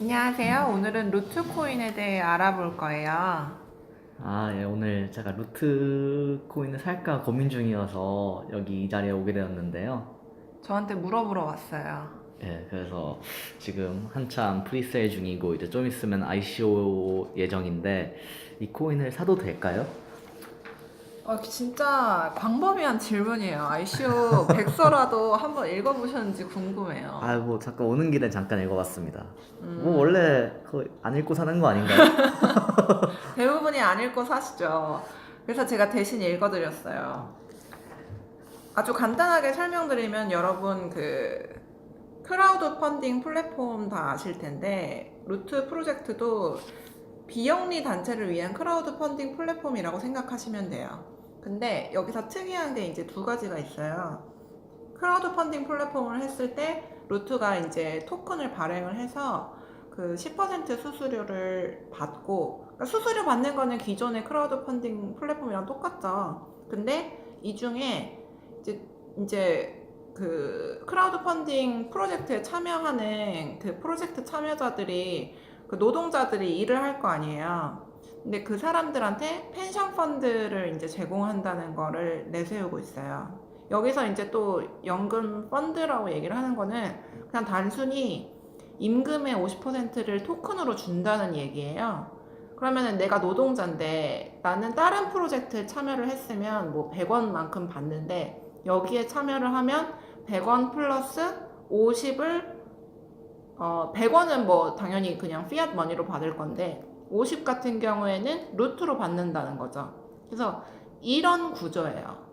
안녕하세요. 오늘은 루트 코인에 대해 알아볼 거예요. 아, 예, 오늘 제가 루트 코인을 살까 고민 중이어서 여기 이 자리에 오게 되었는데요. 저한테 물어보러 왔어요. 예, 그래서 지금 한참 프리세일 중이고 이제 좀 있으면 ICO 예정인데 이 코인을 사도 될까요? 어, 진짜 광범위한 질문이에요. ICO 백서라도 한번 읽어보셨는지 궁금해요. 아, 뭐 잠깐 오는 길에 잠깐 읽어봤습니다. 음, 뭐 원래 그거 안 읽고 사는 거 아닌가요? 대부분이 안 읽고 사시죠. 그래서 제가 대신 읽어드렸어요. 아주 간단하게 설명드리면 여러분 그 크라우드 펀딩 플랫폼 다 아실 텐데 루트 프로젝트도 비영리 단체를 위한 크라우드 펀딩 플랫폼이라고 생각하시면 돼요. 근데 여기서 특이한 게 이제 두 가지가 있어요. 크라우드 펀딩 플랫폼을 했을 때 루트가 이제 토큰을 발행을 해서 그 10% 수수료를 받고 그러니까 수수료 받는 거는 기존의 크라우드 펀딩 플랫폼이랑 똑같죠. 근데 이 중에 이제 이제 그 크라우드 펀딩 프로젝트에 참여하는 그 프로젝트 참여자들이 그 노동자들이 일을 할 거 아니에요. 근데 그 사람들한테 펜션 펀드를 이제 제공한다는 거를 내세우고 있어요. 여기서 이제 또 연금 펀드라고 얘기를 하는 거는 그냥 단순히 임금의 50%를 토큰으로 준다는 얘기예요. 그러면은 내가 노동자인데 나는 다른 프로젝트에 참여를 했으면 뭐 100원만큼 받는데 여기에 참여를 하면 100원 플러스 50을 어 100원은 뭐 당연히 그냥 피앗 머니로 받을 건데 50 같은 경우에는 루트로 받는다는 거죠. 그래서 이런 구조예요.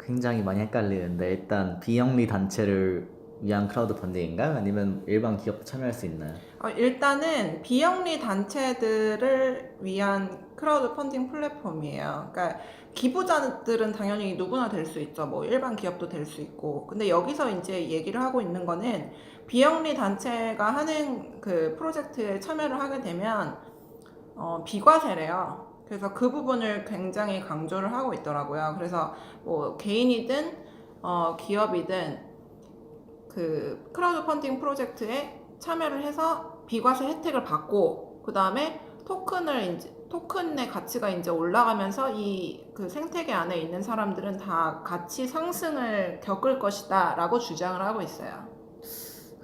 굉장히 많이 헷갈리는데 일단 비영리 단체를 위한 크라우드 펀딩인가요? 아니면 일반 기업도 참여할 수 있나요? 어, 일단은 비영리 단체들을 위한 크라우드 펀딩 플랫폼이에요. 그러니까 기부자들은 당연히 누구나 될 수 있죠. 뭐 일반 기업도 될 수 있고. 근데 여기서 이제 얘기를 하고 있는 거는 비영리 단체가 하는 그 프로젝트에 참여를 하게 되면 어, 비과세래요. 그래서 그 부분을 굉장히 강조를 하고 있더라고요. 그래서 뭐 개인이든 어, 기업이든 그 크라우드 펀딩 프로젝트에 참여를 해서 비과세 혜택을 받고 그 다음에 토큰을 이제 토큰의 가치가 이제 올라가면서 이 그 생태계 안에 있는 사람들은 다 가치 상승을 겪을 것이다라고 주장을 하고 있어요.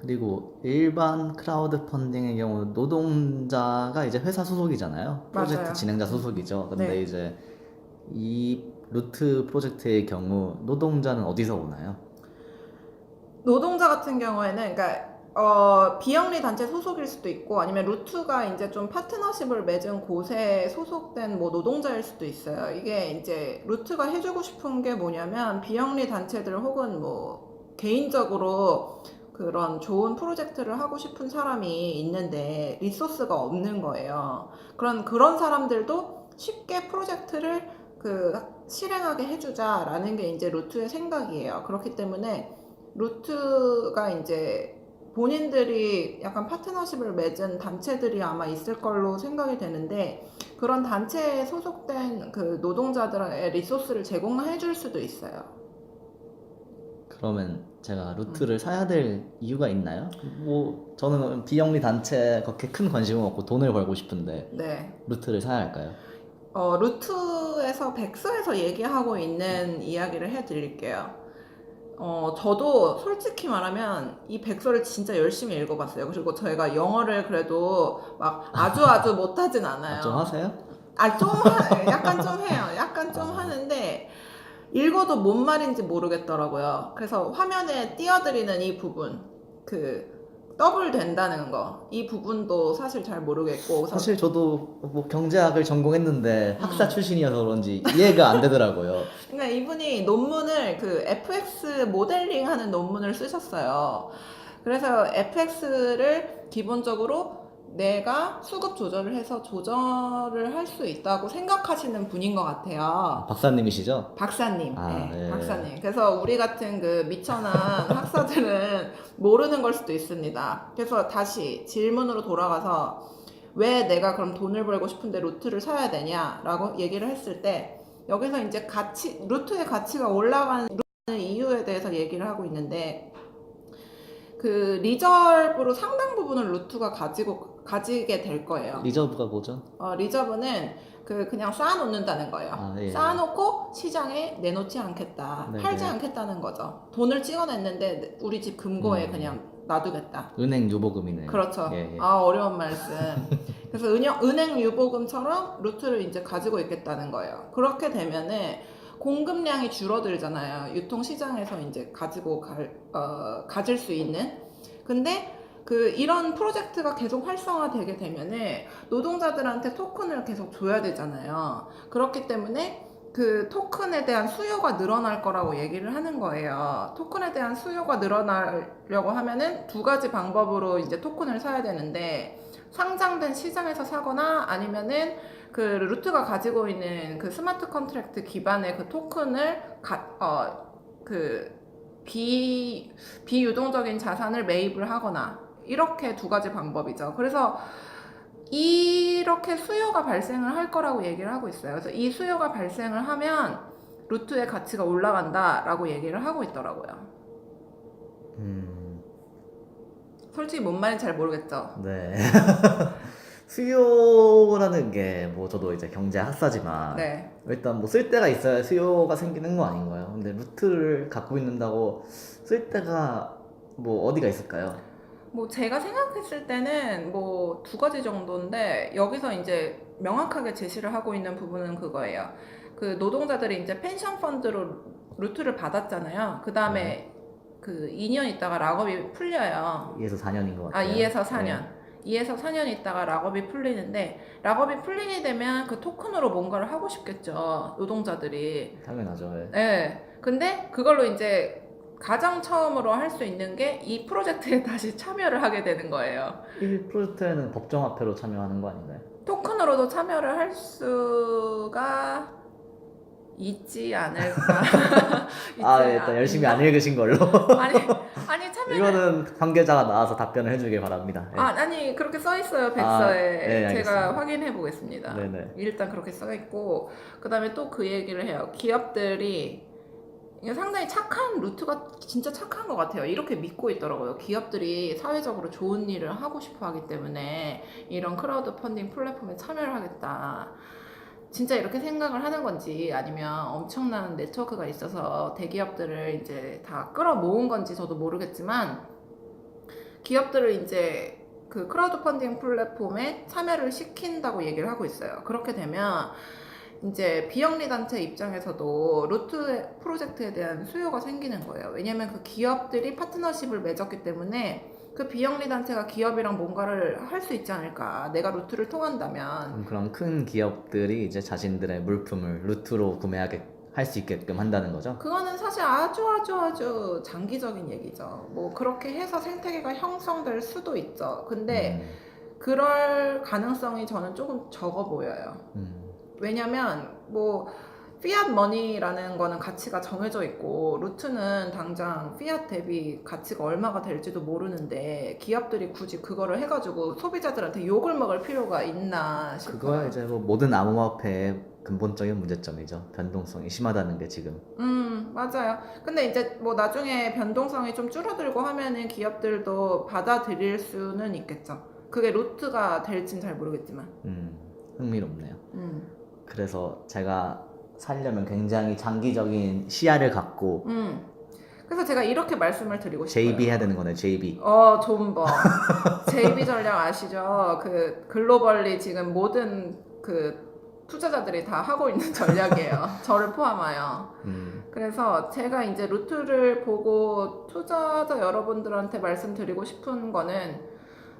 그리고 일반 크라우드 펀딩의 경우 노동자가 이제 회사 소속이잖아요. 프로젝트 맞아요. 진행자 소속이죠. 근데 네. 이제 이 루트 프로젝트의 경우 노동자는 어디서 오나요? 노동자 같은 경우에는 그러니까 어, 비영리 단체 소속일 수도 있고 아니면 루트가 이제 좀 파트너십을 맺은 곳에 소속된 뭐 노동자일 수도 있어요. 이게 이제 루트가 해주고 싶은 게 뭐냐면 비영리 단체들 혹은 뭐 개인적으로 그런 좋은 프로젝트를 하고 싶은 사람이 있는데 리소스가 없는 거예요. 그런 그런 사람들도 쉽게 프로젝트를 그 실행하게 해주자라는 게 이제 루트의 생각이에요. 그렇기 때문에 루트가 이제 본인들이 약간 파트너십을 맺은 단체들이 아마 있을 걸로 생각이 되는데 그런 단체에 소속된 그 노동자들의 리소스를 제공해 줄 수도 있어요. 그러면 제가 루트를 사야 될 이유가 있나요? 뭐 저는 비영리 단체에 그렇게 큰 관심은 없고 돈을 벌고 싶은데 네. 루트를 사야 할까요? 어, 루트에서 백서에서 얘기하고 있는 이야기를 해드릴게요. 어, 저도 솔직히 말하면 이 백서를 진짜 열심히 읽어봤어요. 그리고 저희가 영어를 그래도 막 아주 아주 못하진 않아요. 아, 좀 하세요? 아, 좀, 하, 약간 좀 해요. 약간 좀 하는데, 읽어도 뭔 말인지 모르겠더라고요. 그래서 화면에 띄워드리는 이 부분, 그, 더블 된다는 거, 이 부분도 사실 잘 모르겠고, 사실 저도 뭐 경제학을 전공했는데 음. 학사 출신이어서 그런지 이해가 안 되더라고요. 그러니까 이분이 논문을 그 FX 모델링 하는 논문을 쓰셨어요. 그래서 FX를 기본적으로 내가 수급 조절을 해서 조절을 할 수 있다고 생각하시는 분인 것 같아요. 박사님이시죠? 박사님, 아, 네, 네. 박사님. 그래서 우리 같은 그 미천한 학사들은 모르는 걸 수도 있습니다. 그래서 다시 질문으로 돌아가서 왜 내가 그럼 돈을 벌고 싶은데 루트를 사야 되냐라고 얘기를 했을 때 여기서 이제 가치 루트의 가치가 올라가는 이유에 대해서 얘기를 하고 있는데 그 리저브로 상당 부분을 루트가 가지고 가지게 될 거예요. 리저브가 뭐죠? 어, 리저브는 그 그냥 쌓아놓는다는 거예요. 아, 예. 쌓아놓고 시장에 내놓지 않겠다, 네, 팔지 네. 않겠다는 거죠. 돈을 찍어냈는데 우리 집 금고에 음. 그냥 놔두겠다. 은행 유보금이네요. 그렇죠. 예, 예. 아 어려운 말씀. 그래서 은행, 은행 유보금처럼 루트를 이제 가지고 있겠다는 거예요. 그렇게 되면은 공급량이 줄어들잖아요. 유통 시장에서 이제 가지고 갈, 어, 가질 수 있는. 근데 그 이런 프로젝트가 계속 활성화되게 되면은 노동자들한테 토큰을 계속 줘야 되잖아요. 그렇기 때문에 그 토큰에 대한 수요가 늘어날 거라고 얘기를 하는 거예요. 토큰에 대한 수요가 늘어나려고 하면은 두 가지 방법으로 이제 토큰을 사야 되는데 상장된 시장에서 사거나 아니면은 그 루트가 가지고 있는 그 스마트 컨트랙트 기반의 그 토큰을 가, 어, 그 비, 비유동적인 자산을 매입을 하거나 이렇게 두 가지 방법이죠. 그래서 이렇게 수요가 발생을 할 거라고 얘기를 하고 있어요. 그래서 이 수요가 발생을 하면 루트의 가치가 올라간다라고 얘기를 하고 있더라고요. 음, 솔직히 뭔 말인지 잘 모르겠죠. 네. 수요라는 게 뭐 저도 이제 경제 학사지만 네. 일단 뭐 쓸 데가 있어야 수요가 생기는 거 아닌가요? 근데 루트를 갖고 있는다고 쓸 데가 뭐 어디가 있을까요? 뭐 제가 생각했을 때는 뭐 두 가지 정도인데 여기서 이제 명확하게 제시를 하고 있는 부분은 그거예요. 그 노동자들이 이제 펜션 펀드로 루트를 받았잖아요. 그 다음에 그 2년 있다가 락업이 풀려요. 2에서 4년인 것 아, 같아요. 2에서 4년. 네. 2에서 4년 있다가 락업이 풀리는데 락업이 풀리게 되면 그 토큰으로 뭔가를 하고 싶겠죠. 노동자들이. 당연하죠. 예. 네. 근데 그걸로 이제 가장 처음으로 할 수 있는 게 이 프로젝트에 다시 참여를 하게 되는 거예요. 1 프로젝트에는 법정화폐로 참여하는 거 아닌가요? 토큰으로도 참여를 할 수가 있지 않을까. 있지 아, 예, 일단 열심히 안 읽으신 걸로. 아니, 아니 참여를 이거는 관계자가 나와서 답변을 해주길 바랍니다. 예. 아, 아니 그렇게 써 있어요 백서에 네, 제가 알겠습니다. 확인해 보겠습니다. 네네. 일단 그렇게 써 있고 그다음에 또 그 얘기를 해요. 기업들이 상당히 착한 루트가 진짜 착한 것 같아요. 이렇게 믿고 있더라고요. 기업들이 사회적으로 좋은 일을 하고 싶어 하기 때문에 이런 크라우드 펀딩 플랫폼에 참여를 하겠다. 진짜 이렇게 생각을 하는 건지 아니면 엄청난 네트워크가 있어서 대기업들을 이제 다 끌어모은 건지 저도 모르겠지만 기업들을 이제 그 크라우드 펀딩 플랫폼에 참여를 시킨다고 얘기를 하고 있어요. 그렇게 되면 이제 비영리 단체 입장에서도 루트 프로젝트에 대한 수요가 생기는 거예요. 왜냐면 그 기업들이 파트너십을 맺었기 때문에 그 비영리 단체가 기업이랑 뭔가를 할 수 있지 않을까. 내가 루트를 통한다면. 음, 그럼 큰 기업들이 이제 자신들의 물품을 루트로 구매하게 할 수 있게끔 한다는 거죠? 그거는 사실 아주 아주 아주 장기적인 얘기죠. 뭐 그렇게 해서 생태계가 형성될 수도 있죠. 근데 그럴 가능성이 저는 조금 적어 보여요. 음, 음. 왜냐면 뭐 피앗 머니라는 거는 가치가 정해져 있고 루트는 당장 피앗 대비 가치가 얼마가 될지도 모르는데 기업들이 굳이 그거를 해가지고 소비자들한테 욕을 먹을 필요가 있나 싶어요. 그거야 이제 뭐 모든 암호화폐의 근본적인 문제점이죠. 변동성이 심하다는 게 지금. 음, 맞아요. 근데 이제 뭐 나중에 변동성이 좀 줄어들고 하면은 기업들도 받아들일 수는 있겠죠. 그게 루트가 될진 잘 모르겠지만. 음, 흥미롭네요. 음. 그래서 제가 살려면 굉장히 장기적인 시야를 갖고 음. 그래서 제가 이렇게 말씀을 드리고 싶어요. JB 해야 되는 거네. JB. 어, 존버. JB 전략 아시죠? 그 글로벌리 지금 모든 그 투자자들이 다 하고 있는 전략이에요. 저를 포함하여. 음, 그래서 제가 이제 루트를 보고 투자자 여러분들한테 말씀드리고 싶은 거는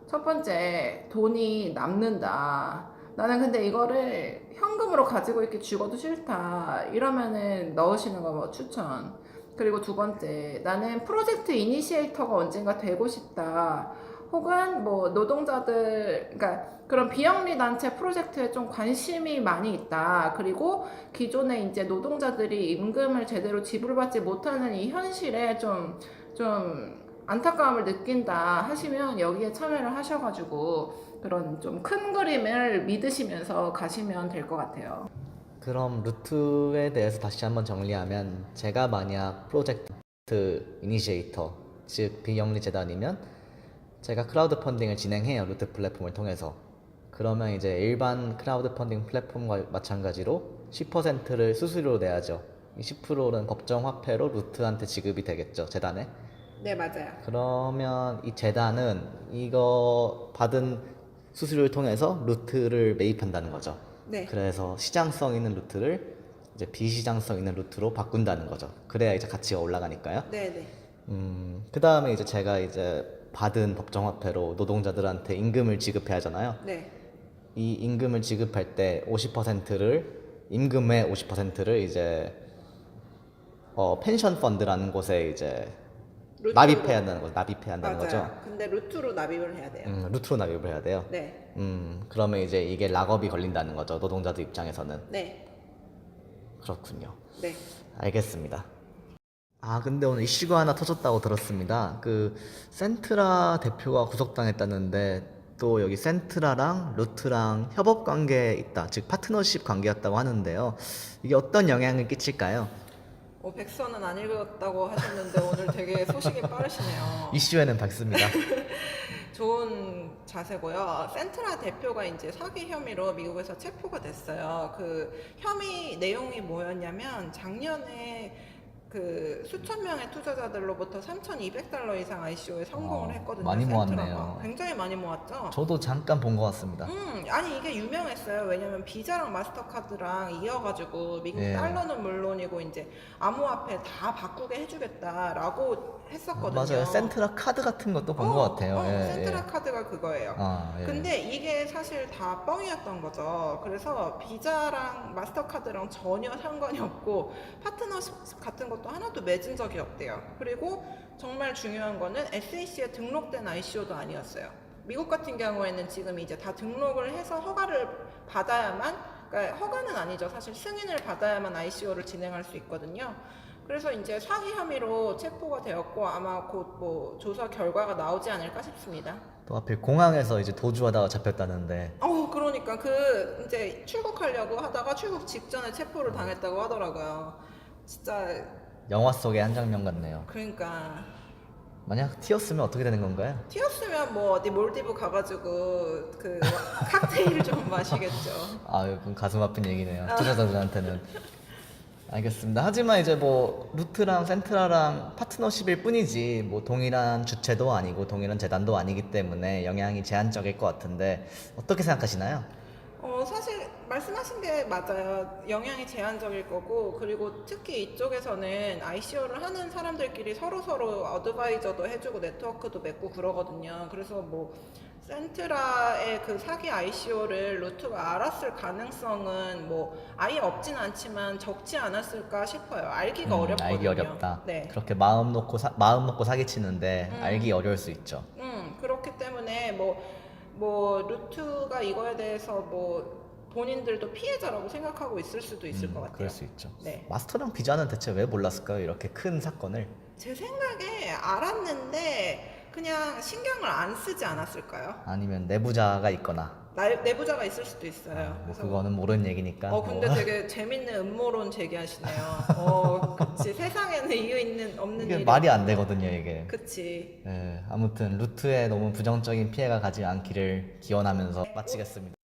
첫 번째 돈이 남는다. 나는 근데 이거를 현금으로 가지고 있기 죽어도 싫다. 이러면은 넣으시는 거 뭐 추천. 그리고 두 번째, 나는 프로젝트 이니시에이터가 언젠가 되고 싶다. 혹은 뭐 노동자들, 그러니까 그런 비영리 단체 프로젝트에 좀 관심이 많이 있다. 그리고 기존에 이제 노동자들이 임금을 제대로 지불받지 못하는 이 현실에 좀, 좀 안타까움을 느낀다 하시면 여기에 참여를 하셔가지고 그런 좀 큰 그림을 믿으시면서 가시면 될 것 같아요. 그럼 루트에 대해서 다시 한번 정리하면 제가 만약 프로젝트 이니시에이터 즉 비영리 재단이면 제가 크라우드 펀딩을 진행해요 루트 플랫폼을 통해서 그러면 이제 일반 크라우드 펀딩 플랫폼과 마찬가지로 10%를 수수료로 내야죠 이 10%는 법정 화폐로 루트한테 지급이 되겠죠 재단에 네 맞아요. 그러면 이 재단은 이거 받은 수수료를 통해서 루트를 매입한다는 거죠 네. 그래서 시장성 있는 루트를 이제 비시장성 있는 루트로 바꾼다는 거죠. 그래야 이제 가치가 올라가니까요. 네 네. 음, 그 다음에 이제 제가 이제 받은 법정화폐로 노동자들한테 임금을 지급해야 하잖아요. 네. 이 임금을 지급할 때 50%를 임금의 50%를 이제 어, 펜션 펀드라는 곳에 이제 루트로- 납입해야 한다는 거죠. 납입해야 한다는 맞아요. 거죠. 근데 루트로 납입을 해야 돼요. 음, 루트로 납입을 해야 돼요. 네. 음, 그러면 이제 이게 락업이 걸린다는 거죠. 노동자들 입장에서는 네. 그렇군요. 네. 알겠습니다. 아 근데 오늘 이슈가 하나 터졌다고 들었습니다. 그 센트라 대표가 구속당했다는데 또 여기 센트라랑 루트랑 협업 관계에 있다, 즉 파트너십 관계였다고 하는데요. 이게 어떤 영향을 끼칠까요? 어, 백서는 안 읽었다고 하셨는데 오늘 되게 소식이 빠르시네요. 이슈에는 밝습니다. 좋은 자세고요. 센트라 대표가 이제 사기 혐의로 미국에서 체포가 됐어요. 그 혐의 내용이 뭐였냐면 작년에 그 수천 명의 투자자들로부터 3,200달러 이상 ICO에 성공을 어, 했거든요. 많이 센트라가. 모았네요. 굉장히 많이 모았죠. 저도 잠깐 본 것 같습니다. 음, 아니 이게 유명했어요. 왜냐면 비자랑 마스터카드랑 이어가지고 미국 예. 달러는 물론이고 이제 암호화폐 다 바꾸게 해주겠다라고 했었거든요. 맞아요. 센트라 카드 같은 것도 본것 어, 같아요. 어, 예, 센트라 예. 카드가 그거예요. 아, 예. 근데 이게 사실 다 뻥이었던 거죠. 그래서 비자랑 마스터카드랑 전혀 상관이 없고 파트너십 같은 것도 하나도 맺은 적이 없대요. 그리고 정말 중요한 거는 SAC에 등록된 ICO도 아니었어요. 미국 같은 경우에는 지금 이제 다 등록을 해서 허가를 받아야만, 그러니까 허가는 아니죠. 사실 승인을 받아야만 ICO를 진행할 수 있거든요. 그래서 이제 사기 혐의로 체포가 되었고 아마 곧 뭐 조사 결과가 나오지 않을까 싶습니다. 또 하필 공항에서 이제 도주하다가 잡혔다는데 어, 그러니까 그 이제 출국하려고 하다가 출국 직전에 체포를 당했다고 하더라고요. 진짜 영화 속의 한 장면 같네요. 그러니까 만약 튀었으면 어떻게 되는 건가요? 튀었으면 뭐 어디 몰디브 가가지고 그 칵테일 좀 마시겠죠. 아, 이건 가슴 아픈 얘기네요. 투자자들한테는. 알겠습니다. 하지만 이제 뭐 루트랑 센트라랑 파트너십일 뿐이지 뭐 동일한 주체도 아니고 동일한 재단도 아니기 때문에 영향이 제한적일 것 같은데 어떻게 생각하시나요? 어, 사실 말씀하신 게 맞아요. 영향이 제한적일 거고 그리고 특히 이쪽에서는 ICO를 하는 사람들끼리 서로 서로 어드바이저도 해주고 네트워크도 맺고 그러거든요. 그래서 뭐 센트라의 그 사기 ICO를 루트가 알았을 가능성은 뭐 아예 없진 않지만 적지 않았을까 싶어요. 알기가 음, 어렵거든요. 알기 어렵다. 네. 그렇게 마음 놓고 사, 마음 놓고 사기 치는데 음. 알기 어려울 수 있죠. 음, 그렇기 때문에 뭐, 뭐, 루트가 이거에 대해서 뭐, 본인들도 피해자라고 생각하고 있을 수도 있을 음, 것 같아요. 그럴 수 있죠. 네. 마스터랑 비자는 대체 왜 몰랐을까요? 이렇게 큰 사건을. 제 생각에 알았는데, 그냥 신경을 안 쓰지 않았을까요? 아니면 내부자가 있거나 나, 내부자가 있을 수도 있어요. 뭐 그래서 그거는 모르는 얘기니까. 어, 근데 뭐. 되게 재밌는 음모론 제기하시네요. 어, 그치. 세상에는 이유 있는, 없는 이게 일이. 말이 안 되거든요, 이게. 그치. 예, 아무튼 루트에 너무 부정적인 피해가 가지 않기를 기원하면서 마치겠습니다.